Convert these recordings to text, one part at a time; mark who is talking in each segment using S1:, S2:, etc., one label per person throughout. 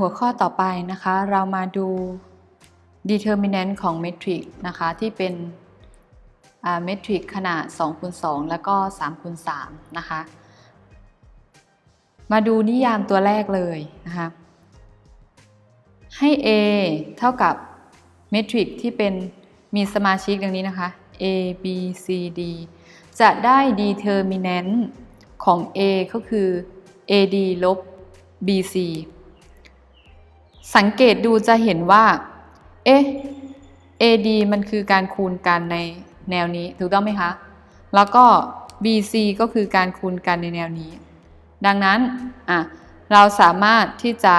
S1: หัวข้อต่อไปนะคะ เรามาดู determinant ของ matrix นะคะ ที่เป็นอ่า matrix ขนาด2คูณ2แล้วก็3คูณ3นะคะ มาดูนิยามตัวแรกเลยนะคะ ให้ A เท่ากับ matrix ที่เป็นมีสมาชิกดังนี้นะคะ A B C D จะได้ determinant ของ A ก็คือ AD ลบ BC สังเกตดูจะเห็นว่า เอ๊ะ AD มันคือการคูณกันในแนวนี้ถูกต้องไหมคะ แล้วก็ BC ก็คือการคูณกันในแนวนี้ ดังนั้นอะเราสามารถที่จะ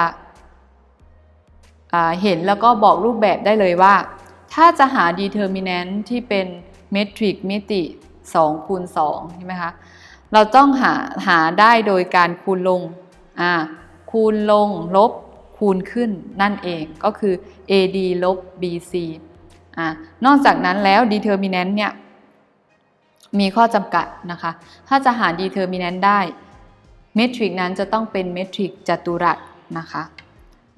S1: เห็นแล้วก็บอกรูปแบบได้เลยว่า ถ้าจะหา determinant ที่เป็นเมตริกมิติ2คูณ2ใช่ไหมคะ เราต้องหาหาได้โดยการคูณลง อ่า คูณลงลบ คูณขึ้นนั่นเองก็คือ AD ลบ BC อ่านอกจากนั้นแล้ว determinant เนี่ยมีข้อจำกัดนะคะ ถ้าจะหา determinant ได้เมทริกนั้นจะต้องเป็นเมทริกจัตุรัสนะคะ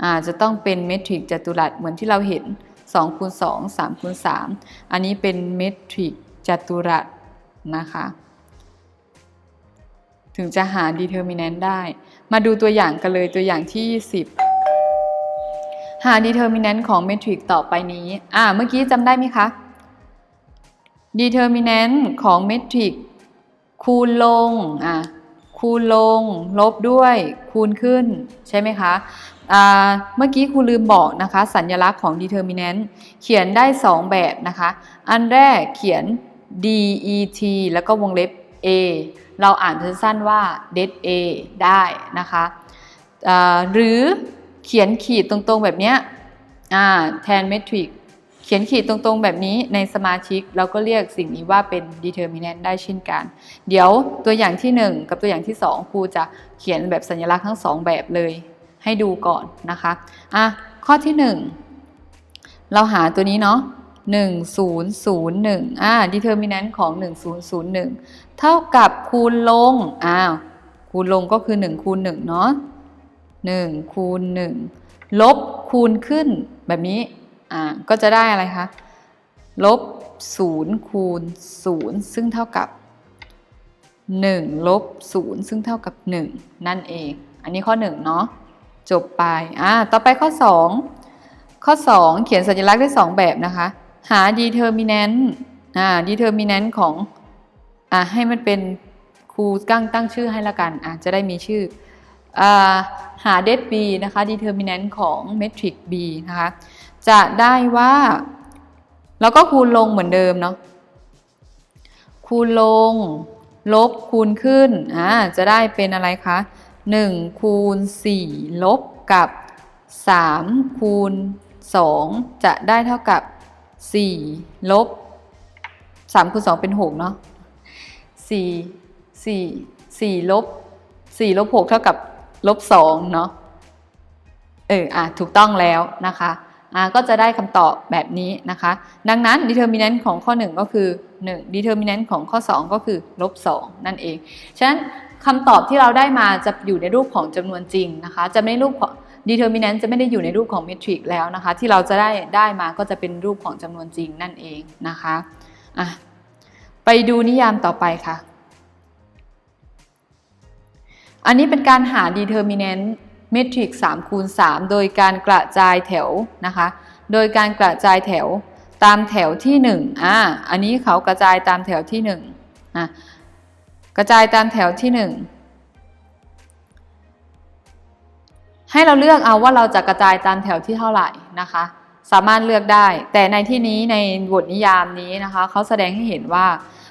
S1: อ่าจะต้องเป็นเมทริกจัตุรัสเหมือนที่เราเห็น2คูณ2 3คูณ3อันนี้เป็นเมทริกจัตุรัสนะคะถึงจะหา determinant ได้ มาดูตัวอย่างกันเลยตัวอย่างที่ 20 หา determinant ของเมทริกต่อไปนี้ อ่า เมื่อกี้จำได้ไหมคะ determinant ของเมทริกคูณลง อ่า คูณลง ลบด้วย คูณขึ้น ใช่ไหมคะ อ่า เมื่อกี้ครูลืมบอกนะคะ สัญลักษณ์ของ determinant เขียนได้ 2 แบบนะคะ อันแรกเขียน det แล้วก็วงเล็บ a เราอ่านสั้นๆว่า det a ได้นะคะอ่าหรือ เขียนขีดตรงๆแบบเนี้ยอ่าแทนเมทริกเขียนขีดตรงๆแบบนี้ในสมาชิกเราก็เรียกสิ่งนี้ว่าเป็น determinant ได้เช่นกัน เดี๋ยวตัวอย่างที่ 1 กับตัวอย่างที่ 2 ครูจะเขียนแบบสัญลักษณ์ทั้ง 2 แบบเลย ให้ดูก่อนนะคะอะข้อที่ 1 เราหาตัวนี้เนาะ1001อ่า determinant ของ 1001 เท่ากับคูณลงอ้าวคูณลงก็คือ1คูณ1เนาะ 1คูณ1ลบคูณขึ้นแบบนี้อ่าก็จะได้อะไรคะลบ0คูณ0ซึ่งเท่ากับ 1 ลบ0ซึ่งเท่ากับ 1 นั่นเอง อันนี้ข้อ 1 เนาะจบไปอ่าต่อไปข้อ 2 ข้อ 2 เขียนสัญลักษณ์ได้ 2 แบบนะคะ หา determinant อ่า determinant ของอ่าให้มันเป็นครูตั้งตั้งชื่อให้ละกันอ่าจะได้มีชื่อ อ่าหา det b นะคะ determinant ของ matrix b นะคะ จะได้ว่า แล้วก็คูณลงเหมือนเดิมเนาะ คูณลง ลบคูณขึ้น อ่า จะได้เป็นอะไรคะ 1 คูณ 4 ลบกับ 3 คูณ 2 จะได้เท่ากับ 4 ลบ 3 คูณ 2 เป็น 6 เนาะ4 4 4 ลบ 4 ลบ 6 เท่ากับ ลบ2เนาะเอออะถูกต้องแล้วนะคะอ่าก็จะได้คำตอบแบบนี้นะคะ ดังนั้น determinant ของข้อ 1 ก็คือ 1 determinant ของข้อ 2 ก็คือลบ2นั่นเอง ฉะนั้นคำตอบที่เราได้มาจะอยู่ในรูปของจำนวนจริงนะคะ จะไม่รูปของ determinant จะไม่ได้อยู่ในรูปของ matrix แล้วนะคะ ที่เราจะได้ได้มาก็จะเป็นรูปของจำนวนจริงนั่นเองนะคะอะไปดูนิยามต่อไปค่ะ อันนี้เป็นการหา determinant เมทริก3คูณ3โดยการกระจายแถวนะคะ โดยการกระจายแถวตามแถวที่1อ่าอันนี้เขากระจายตามแถวที่1อะกระจายตามแถวที่ 1ให้เราเลือกเอาว่าเราจะกระจายตามแถวที่เท่าไหร่นะคะ สามารถเลือกได้ แต่ในที่นี้ในบทนิยามนี้นะคะเขาแสดงให้เห็นว่า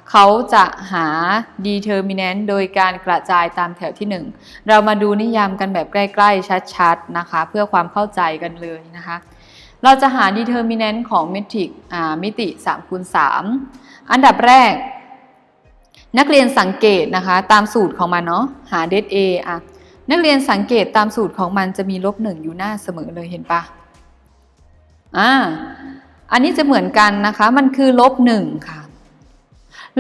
S1: เขาจะหา determinant โดยการกระจายตามแถวที่ 1 เรามาดูนิยามกันแบบใกล้ ๆ ชัดๆ นะคะ เพื่อความเข้าใจกันเลยนะคะ เราจะหา determinant ของเมทริกมิติ3คูณ3อันดับแรก นักเรียนสังเกตนะคะ ตามสูตรของมันเนาะหา det a อะนักเรียนสังเกตตามสูตรของมันจะมีลบหนึ่งอยู่หน้าเสมอเลยเห็นปะอ่าอันนี้จะเหมือนกันนะคะ มันคือลบหนึ่งค่ะ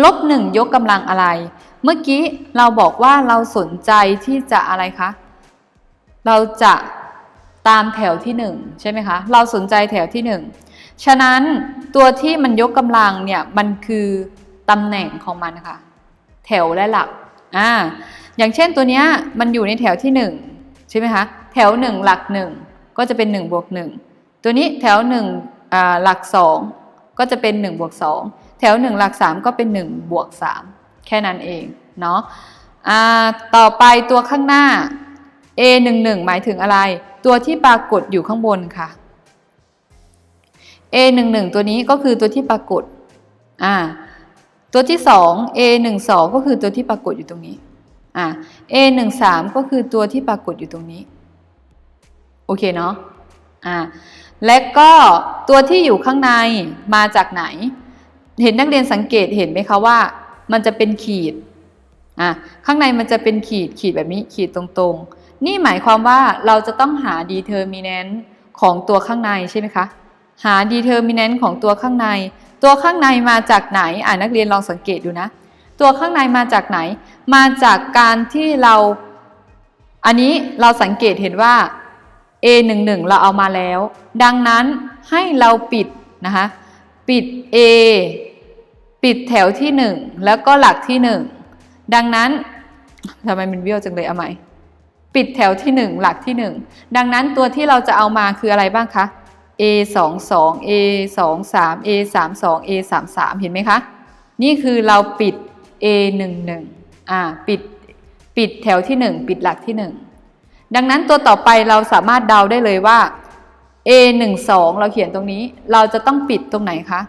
S1: ลบหนึ่งยกกำลังอะไร เมื่อกี้เราบอกว่าเราสนใจที่จะอะไรคะ เราจะตามแถวที่หนึ่งใช่ไหมคะ เราสนใจแถวที่หนึ่งฉะนั้นตัวที่มันยกกำลังเนี่ยมันคือตำแหน่งของมันค่ะ แถวและหลักอ่าอย่างเช่นตัวเนี้ยมันอยู่ในแถวที่หนึ่งใช่ไหมคะ แถวหนึ่งหลักหนึ่งก็จะเป็นหนึ่งบวกหนึ่งตัวนี้แถวหนึ่งหลักสอง ก็จะเป็นหนึ่งบวกสองแถวหนึ่งหลักสามก็เป็นหนึ่งบวกสามแค่นั้นเองเนาะต่อไปตัวข้างหน้า A 1 1หมายถึงอะไร ตัวที่ปรากฏอยู่ข้างบนค่ะ A 1 1ตัวนี้ก็คือตัวที่ปรากฏอ่าตัวที่ 2 A 1 2ก็คือตัวที่ปรากฏอยู่ตรงนี้อ่า A 1 3ก็คือตัวที่ปรากฏอยู่ตรงนี้ โอเคเนาะอ่า และก็ตัวที่อยู่ข้างในมาจากไหน เห็นนักเรียนสังเกตเห็นไหมคะว่า มันจะเป็นขีดอะข้างในมันจะเป็นขีดขีดแบบนี้ขีดตรงๆ นี่หมายความว่าเราจะต้องหา determinant ของตัวข้างในใช่ไหมคะหา determinant ของตัวข้างใน ตัวข้างในมาจากไหนอ่านักเรียนลองสังเกตดูนะ ตัวข้างในมาจากไหน มาจากการที่เรา อันนี้เราสังเกตเห็นว่า A 1 1 เราเอามาแล้ว ดังนั้นให้เราปิดนะคะปิด A ปิดแถวที่ 1 แล้วก็หลักที่ 1 ดังนั้นทำไมมันเบี้ยวจังเลยเอาใหม่ปิดแถวที่ 1 หลักที่ 1 ดังนั้นตัวที่เราจะเอามาคืออะไรบ้างคะ A 2 2 A 2 3 A 3 2 A 3 3เห็นไหมคะ นี่คือเราปิด A 1 1อ่าปิดปิดแถวที่ 1 ปิดหลักที่ 1 ดังนั้นตัวต่อไปเราสามารถเดาได้เลยว่า A 1 2เราเขียนตรงนี้ เราจะต้องปิดตรงไหนคะ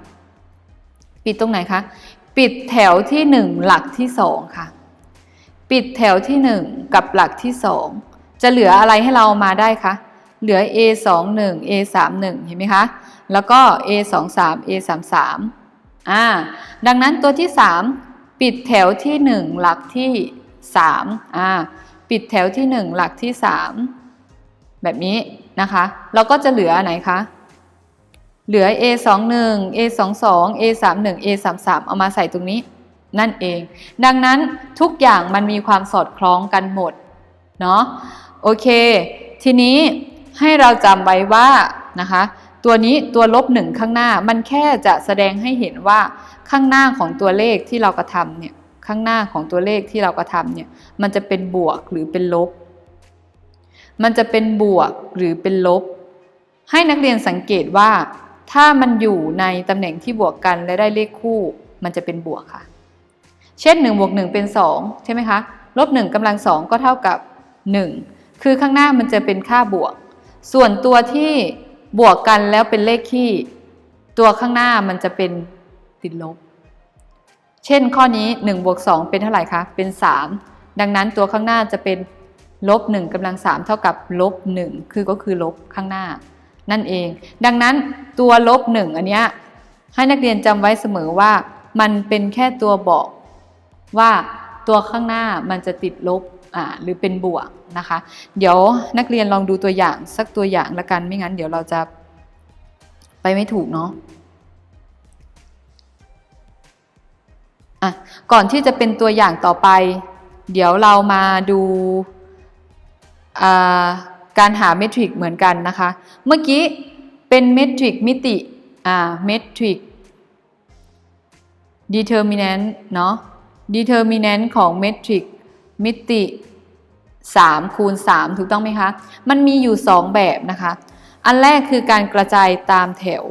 S1: ปิดตรงไหนคะ ปิดแถวที่ 1 หลักที่ 2 ค่ะ ปิดแถวที่ 1 กับหลักที่ 2 จะเหลืออะไรให้เรามาได้คะ เหลือ A 2 1 A 3 1เห็นไหมคะ แล้วก็ A 2 3 A 3 3อ่า ดังนั้นตัวที่ 3 ปิดแถวที่ 1 หลักที่3อ่า ปิดแถวที่ 1 หลักที่ 3 แบบนี้นะคะ เราก็จะเหลืออันไหนคะ เหลือ A 2 1 A 2 2 A 3 1 A 3 3เอามาใส่ตรงนี้นั่นเอง ดังนั้นทุกอย่างมันมีความสอดคล้องกันหมดเนาะโอเค ทีนี้ให้เราจำไว้ว่านะคะ ตัวนี้ตัวลบหนึ่งข้างหน้ามันแค่จะแสดงให้เห็นว่าข้างหน้าของตัวเลขที่เรากระทำเนี่ย ข้างหน้าของตัวเลขที่เรากระทำเนี่ยมันจะเป็นบวกหรือเป็นลบ มันจะเป็นบวกหรือเป็นลบ ให้นักเรียนสังเกตว่า ถ้ามันอยู่ในตำแหน่งที่บวกกันและได้เลขคู่ มันจะเป็นบวกค่ะ เช่น1บวก1เป็น2ใช่ไหมคะลบ1กำลังสองก็เท่ากับ 1 คือข้างหน้ามันจะเป็นค่าบวก ส่วนตัวที่บวกกันแล้วเป็นเลขคี่ ตัวข้างหน้ามันจะเป็นติดลบ เช่นข้อนี้1บวก2เป็นเท่าไหร่คะ เป็น 3 ดังนั้นตัวข้างหน้าจะเป็นลบ1กำลัง3เท่ากับลบ1คือก็คือลบข้างหน้า นั่นเอง ดังนั้นตัวลบ1อันเนี้ยให้นักเรียนจำไว้เสมอว่า มันเป็นแค่ตัวบอกว่าตัวข้างหน้ามันจะติดลบอ่าหรือเป็นบวกนะคะ เดี๋ยวนักเรียนลองดูตัวอย่างสักตัวอย่างละกันไม่งั้น เดี๋ยวเราจะไปไม่ถูกเนาะ อะก่อนที่จะเป็นตัวอย่างต่อไป เดี๋ยวเรามาดูการหาเมทริกเหมือนกันนะคะ เมื่อกี้เป็นเมทริกมิติอ่าเมทริก determinant เนาะ determinant ของเมทริกมิติ3คูณ3ถูกต้องไหมคะ มันมีอยู่ 2 แบบนะคะ อันแรกคือการกระจายตามแถว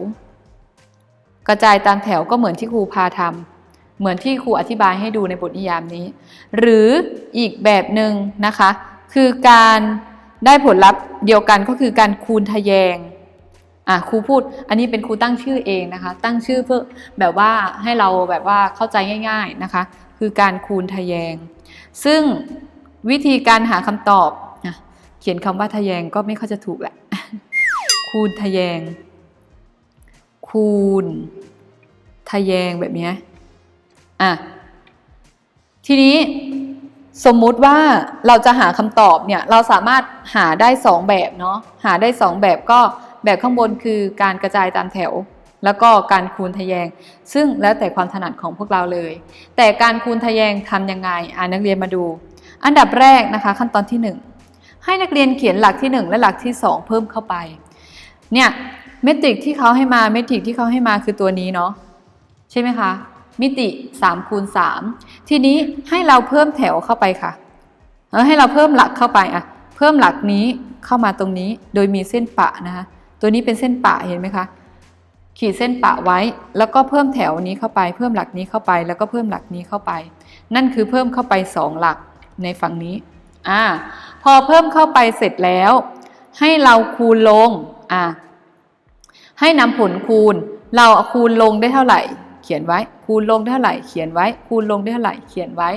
S1: กระจายตามแถวก็เหมือนที่ครูพาทำ เหมือนที่ครูอธิบายให้ดูในบทนิยามนี้ หรืออีกแบบหนึ่งนะคะ คือการได้ผลลัพธ์เดียวกันก็คือการคูณทะแยงอะครูพูดอันนี้เป็นครูตั้งชื่อเองนะคะ ตั้งชื่อเพื่อแบบว่าให้เราแบบว่าเข้าใจง่าย ๆนะคะ คือการคูณทะแยง ซึ่งวิธีการหาคำตอบเขียนคำว่าทะแยงก็ไม่ค่อยจะถูกแหละ คูณทะแยง คูณทะแยงแบบนี้ อะทีนี้สมมุติว่าเราจะหาคำตอบเนี่ยเราสามารถหาได้2แบบเนาะหาได้2แบบก็แบบข้างบนคือการกระจายตามแถว แล้วก็การคูณทะแยง ซึ่งแล้วแต่ความถนัดของพวกเราเลย แต่การคูณทะแยงทำยังไงอ่านักเรียนมาดู อันดับแรกนะคะ ขั้นตอนที่ให้นักเรียนเขียนหลักที่ 1 และหลักที่ 2 เพิ่มเข้าไปเนี่ยเมตริกที่เขาให้มาเมตริกที่เขาให้มาคือตัวนี้เนาะใช่ไหมคะ มิติ3คูณ3ทีนี้ให้เราเพิ่มแถวเข้าไปค่ะเออให้เราเพิ่มหลักเข้าไปอะเพิ่มหลักนี้เข้ามาตรงนี้โดยมีเส้นปะนะคะตัวนี้เป็นเส้นปะเห็นไหมคะขีดเส้นปะไว้ แล้วก็เพิ่มแถวนี้เข้าไป เพิ่มหลักนี้เข้าไป แล้วก็เพิ่มหลักนี้เข้าไป นั่นคือเพิ่มเข้าไปสองหลักในฝั่งนี้อ่าพอเพิ่มเข้าไปเสร็จแล้ว ให้เราคูณลงอ่าให้นำผลคูณ เราคูณลงได้เท่าไหร่ เขียนไว้ คูณลงได้เท่าไหร่ เขียนไว้ คูณลงได้เท่าไหร่ เขียนไว้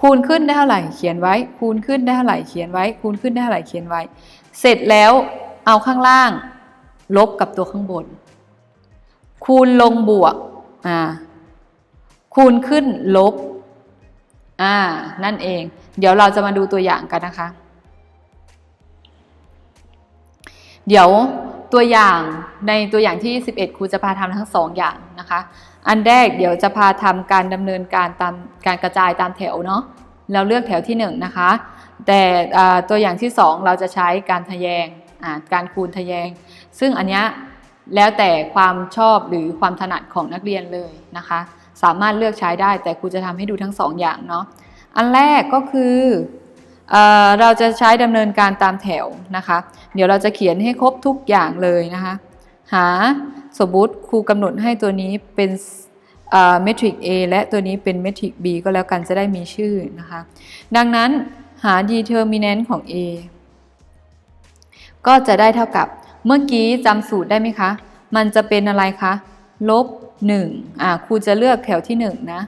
S1: คูณขึ้นได้เท่าไหร่ เขียนไว้ คูณขึ้นได้เท่าไหร่ เขียนไว้ คูณขึ้นได้เท่าไหร่ เขียนไว้ เสร็จแล้วเอาข้างล่าง ลบกับตัวข้างบน คูณลงบวก อ่า คูณขึ้นลบ อ่า นั่นเอง เดี๋ยวเราจะมาดูตัวอย่างกันนะคะ เดี๋ยว ตัวอย่างในตัวอย่างที่ 11 ครูจะพาทำทั้งสองอย่างนะคะ อันแรกเดี๋ยวจะพาทำการดำเนินการตามการกระจายตามแถวเนาะเราเลือกแถวที่ 1 นะคะ แต่ตัวอย่างที่ 2 เราจะใช้การทะแยงการคูณทะแยง ซึ่งอันนี้แล้วแต่ความชอบหรือความถนัดของนักเรียนเลยนะคะ สามารถเลือกใช้ได้แต่ครูจะทำให้ดูทั้งสองอย่างเนาะอันแรกก็คือ เเราจะใช้ดำเนินการตามแถวนะคะ เดี๋ยวเราจะเขียนให้ครบทุกอย่างเลยนะคะ หาสมมติครูกำหนดให้ตัวนี้เป็นเมทริก A และตัวนี้เป็นเมทริก B ก็แล้วกันจะได้มีชื่อนะคะ ดังนั้นหา determinant ของ A ก็จะได้เท่ากับเมื่อกี้จำสูตรได้ไหมคะ มันจะเป็นอะไรคะลบ1อ่าครูจะเลือกแถวที่ 1 นะ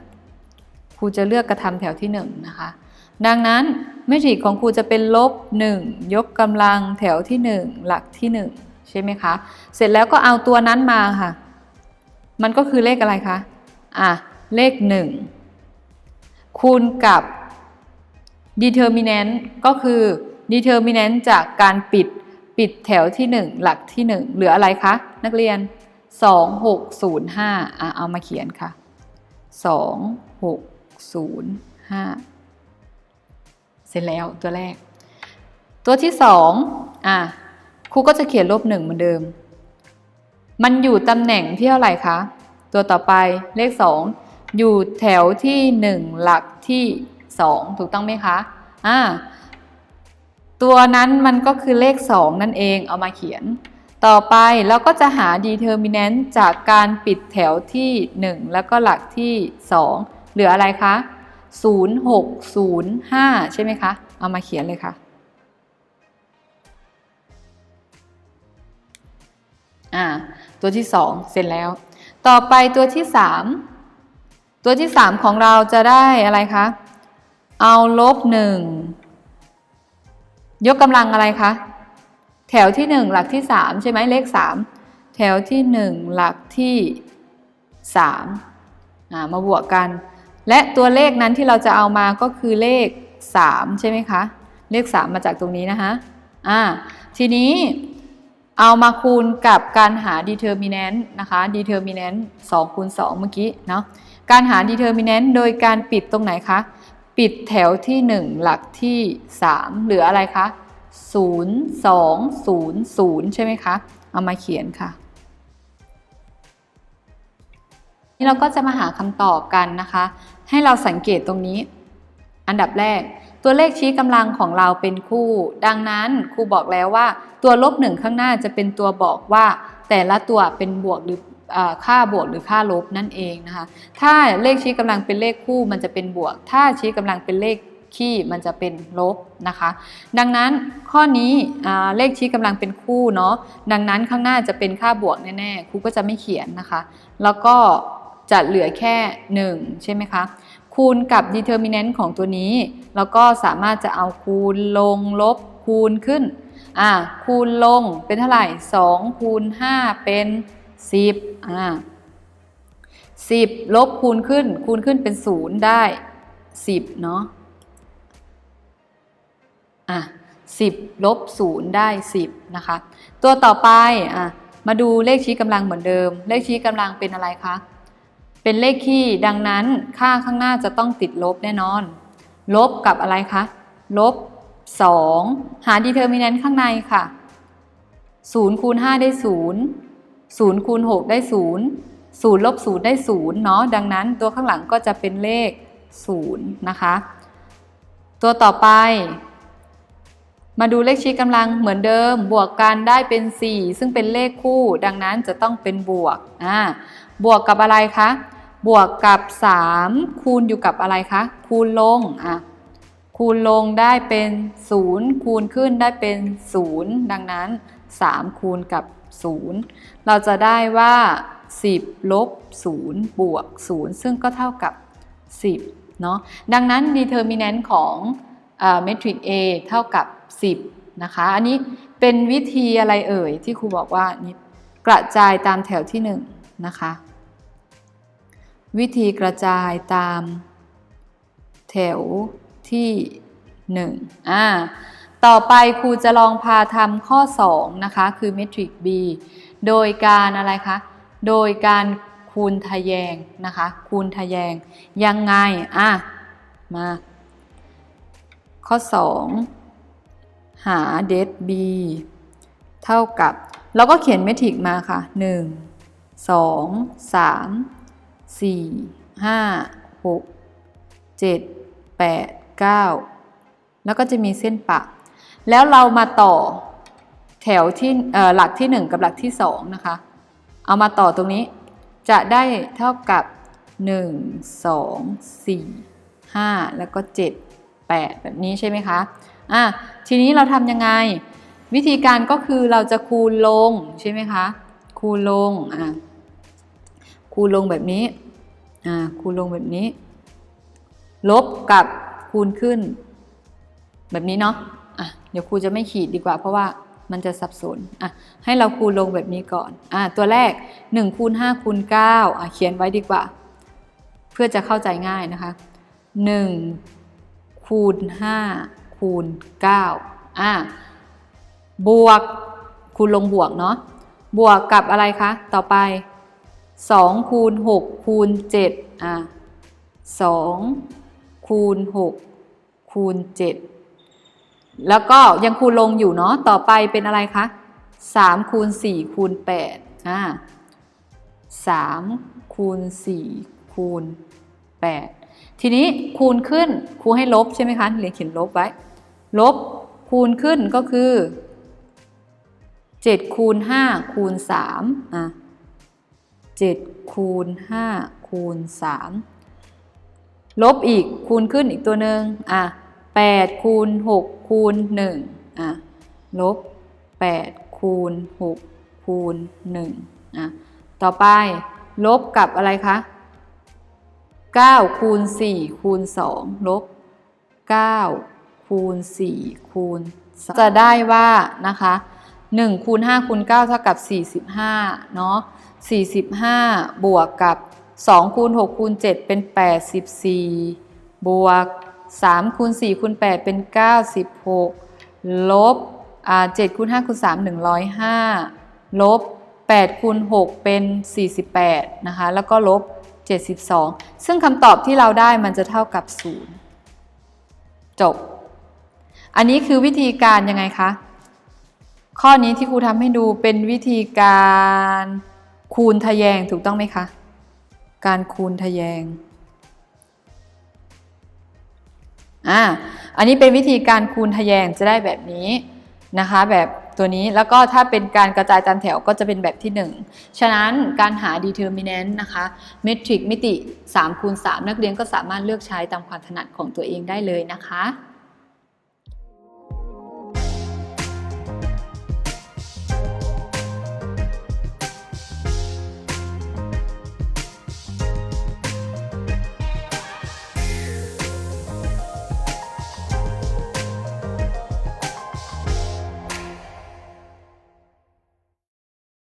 S1: ครูจะเลือกกระทำแถวที่ 1 นะคะ ดังนั้น เมทริกของครูจะเป็นลบ 1 ยกกำลังแถวที่ 1 หลักที่ 1 ใช่ไหมคะ เสร็จแล้วก็เอาตัวนั้นมาค่ะ มันก็คือเลขอะไรคะ อะ เลข 1 คูณกับ determinant ก็คือ determinant จากการปิดปิดแถวที่ 1 หลักที่ 1 เหลืออะไรคะ นักเรียน 2605อะเอามาเขียนค่ะ 2605 เสร็จแล้วตัวแรก ตัวที่2อะครูก็จะเขียนลบ1เหมือนเดิม มันอยู่ตำแหน่งที่เท่าไหร่คะ ตัวต่อไปเลข2อยู่แถวที่1หลักที่2ถูกต้องไหมคะอ่าตัวนั้นมันก็คือเลข2นั่นเองเอามาเขียน ต่อไปเราก็จะหา determinant จากการปิดแถวที่ 1 แล้วก็หลักที่ 2 เหลืออะไรคะ 0605 ใช่ไหมคะ เอามาเขียนเลยค่ะอ่าตัวที่ 2 เสร็จแล้ว ต่อไปตัวที่ 3 ตัวที่ 3 ของเราจะได้อะไรคะ เอาลบ1ยกกำลังอะไรคะ แถวที่ 1 หลักที่ 3 ใช่ไหมเลข 3 แถวที่ 1 หลักที่3อ่ามาบวกกัน และตัวเลขนั้นที่เราจะเอามาก็คือเลข 3 ใช่ไหมคะ เลข 3 มาจากตรงนี้นะคะอ่าทีนี้เอามาคูณกับการหา determinant นะคะ determinant 2คูณ2เมื่อกี้เนาะการหา determinant โดยการปิดตรงไหนคะ ปิดแถวที่ 1 หลักที่ 3 เหลืออะไรคะ 0 2 0 0 ใช่ไหมคะ เอามาเขียนค่ะนี่เราก็จะมาหาคำตอบกันนะคะ ให้เราสังเกตตรงนี้ อันดับแรก ตัวเลขชี้กำลังของเราเป็นคู่ ดังนั้นครูบอกแล้วว่า ตัวลบหนึ่งข้างหน้าจะเป็นตัวบอกว่า แต่ละตัวเป็นบวกหรือค่าบวกหรือค่าลบนั่นเองนะคะ ถ้าเลขชี้กำลังเป็นเลขคู่มันจะเป็นบวก ถ้าชี้กำลังเป็นเลขคี่มันจะเป็นลบนะคะ ดังนั้นข้อนี้เลขชี้กำลังเป็นคู่เนาะ ดังนั้นข้างหน้าจะเป็นค่าบวกแน่ๆ ครูก็จะไม่เขียนนะคะ แล้วก็จะเหลือแค่ 1 ใช่ไหมคะ คูณกับ determinant ของตัวนี้ แล้วก็สามารถจะเอาคูณลงลบคูณขึ้นอ่าคูณลงเป็นเท่าไหร่2คูณ5เป็น 10อ่า10 ลบคูณขึ้น คูณขึ้นเป็น 0 ได้ 10 เนาะอะ10 ลบ 0 ได้ 10 นะคะ ตัวต่อไปอะมาดูเลขชี้กำลังเหมือนเดิม เลขชี้กำลังเป็นอะไรคะ เป็นเลขคี่ดังนั้นค่าข้างหน้าจะต้องติดลบแน่นอน ลบกับอะไรคะ ลบ 2 หา determinant ข้างในค่ะ 0คูณ5ได้ 0 0คูณ6ได้ 0 0ลบ0ได้ 0 เนาะดังนั้นตัวข้างหลังก็จะเป็นเลข 0 นะคะ ตัวต่อไป มาดูเลขชี้กำลังเหมือนเดิม บวกกันได้เป็น 4 ซึ่งเป็นเลขคู่ ดังนั้นจะต้องเป็นบวกอ่าบวกกับอะไรคะ บวกกับ 3 คูณอยู่กับอะไรคะ คูณลงอะคูณลงได้เป็น 0 คูณขึ้นได้เป็น 0 ดังนั้น 3 คูณกับ 0 เราจะได้ว่า 10 ลบ 0 บวก 0 ซึ่งก็เท่ากับ 10 เนาะดังนั้น determinant ของเมทริก A เท่ากับ 10นะคะ อันนี้เป็นวิธีอะไรเอ่ยที่ครูบอกว่านี่กระจายตามแถวที่1นะคะ วิธีกระจายตามแถวที่1อ่าต่อไปครูจะลองพาทำข้อ 2 นะคะ คือเมทริก B โดยการอะไรคะ โดยการคูณทะแยงนะคะ คูณทะแยงยังไง อะ มา ข้อ 2 หาเดท B เท่ากับเราก็เขียนเมทริกมาค่ะ 1 2 3 4 5 6 7 8 9 แล้วก็จะมีเส้นปะแล้วเรามาต่อแถวที่หลักที่ 1 กับหลักที่ 2 นะคะ เอามาต่อตรงนี้จะได้เท่ากับ 1 2 4 5 แล้วก็ 7 8 แบบนี้ใช่ไหมคะ อะ ทีนี้เราทำยังไง วิธีการก็คือเราจะคูณลงใช่ไหมคะ คูณลงอะคูณลงแบบนี้อ่าคูณลงแบบนี้ ลบกับคูณขึ้น แบบนี้เนาะอะเดี๋ยวครูจะไม่ขีดดีกว่า เพราะว่ามันจะสับสนอะให้เราคูณลงแบบนี้ก่อนอะตัวแรก1คูณ5คูณ9อะเขียนไว้ดีกว่า เพื่อจะเข้าใจง่ายนะคะ1คูณ5 คูณ9อะบวกคูณลงบวกเนาะบวกกับอะไรคะ ต่อไป 2 คูณ 6 คูณ 7 อะ2คูณ 6 คูณ 7 แล้วก็ยังคูณลงอยู่เนาะต่อไปเป็นอะไรคะ 3 คูณ 4 คูณ 8 อ่า3คูณ 4 คูณ 8 ทีนี้คูณขึ้นครูให้ลบใช่ไหมคะเรียนเขียนลบไว้ ลบคูณขึ้นก็คือ7คูณ5คูณ3อะ7คูณ5คูณ3ลบอีกคูณขึ้นอีกตัวหนึ่งอะ8คูณ6คูณ1อะลบ8คูณ6คูณ1อะต่อไปลบกับอะไรคะ9คูณ4คูณ2ลบ9 คูณ 4 คูณ จะได้ว่านะคะ1คูณ5คูณ9เท่ากับ 45 เนาะ 45 บวกกับ 2 คูณ 6 คูณ 7 เป็น 84 บวก 3 คูณ 4 คูณ 8 เป็น 96 ลบ7คูณ 5 คูณ 3 105 ลบ 8 คูณ 6 เป็น 48 นะคะ แล้วก็ลบ 72 ซึ่งคำตอบที่เราได้มันจะเท่ากับ 0 จบ อันนี้คือวิธีการยังไงคะ ข้อนี้ที่ครูทำให้ดูเป็นวิธีการคูณทะแยงถูกต้องไหมคะ การคูณทะแยงอ่าอันนี้เป็นวิธีการคูณทะแยงจะได้แบบนี้นะคะ แบบตัวนี้แล้วก็ถ้าเป็นการกระจายตามแถวก็จะเป็นแบบที่ 1 ฉะนั้นการหา determinant นะคะเมทริกมิติ3คูณ3นักเรียนก็สามารถเลือกใช้ตามความถนัดของตัวเองได้เลยนะคะ